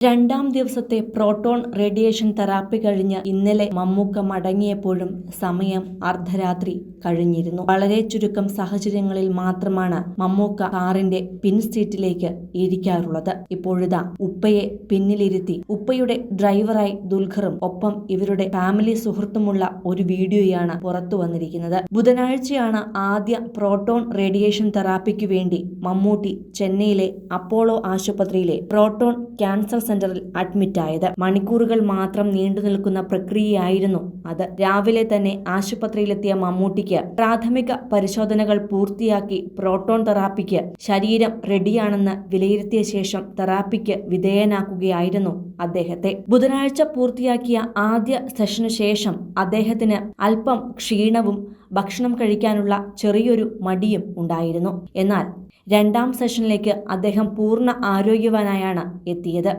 രണ്ടാം ദിവസത്തെ proton radiation therapy കഴിഞ്ഞ് ഇന്നലെ മമ്മൂക്ക മടങ്ങിയപ്പോഴും സമയം അർദ്ധരാത്രി കഴിഞ്ഞിരുന്നു. വളരെ ചുരുക്കം സാഹചര്യങ്ങളിൽ മാത്രമാണ് മമ്മൂക്ക കാറിന്റെ പിൻ സീറ്റിലേക്ക് ഇരിക്കാറുള്ളത്. ഇപ്പോഴിതാ ഉപ്പയെ പിന്നിലിരുത്തി ഉപ്പയുടെ ഡ്രൈവറായി ദുൽഖറും ഒപ്പം ഇവരുടെ ഫാമിലി സുഹൃത്തുമുള്ള ഒരു വീഡിയോയാണ് പുറത്തു വന്നിരിക്കുന്നത്. ബുധനാഴ്ചയാണ് ആദ്യ പ്രോട്ടോൺ റേഡിയേഷൻ തെറാപ്പിക്ക് വേണ്ടി മമ്മൂട്ടി ചെന്നൈയിലെ അപ്പോളോ ആശുപത്രിയിലെ പ്രോട്ടോൺ ക്യാൻസർ സെന്ററിൽ അഡ്മിറ്റായത് മണിക്കൂറുകൾ മാത്രം നീണ്ടു നിൽക്കുന്ന പ്രക്രിയയായിരുന്നു അത്. രാവിലെ തന്നെ ആശുപത്രിയിലെത്തിയ മമ്മൂട്ടിക്ക് പ്രാഥമിക പരിശോധനകൾ പൂർത്തിയാക്കി പ്രോട്ടോൺ തെറാപ്പിക്ക് ശരീരം റെഡിയാണെന്ന് വിലയിരുത്തിയ ശേഷം തെറാപ്പിക്ക് വിധേയനാക്കുകയായിരുന്നു അദ്ദേഹത്തെ. ബുധനാഴ്ച പൂർത്തിയാക്കിയ ആദ്യ സെഷനു ശേഷം അദ്ദേഹത്തിന് അല്പം ക്ഷീണവും ഭക്ഷണം കഴിക്കാനുള്ള ചെറിയൊരു മടിയും ഉണ്ടായിരുന്നു. എന്നാൽ രണ്ടാം സെഷനിലേക്ക് അദ്ദേഹം പൂർണ ആരോഗ്യവാനായാണ് എത്തിയത്.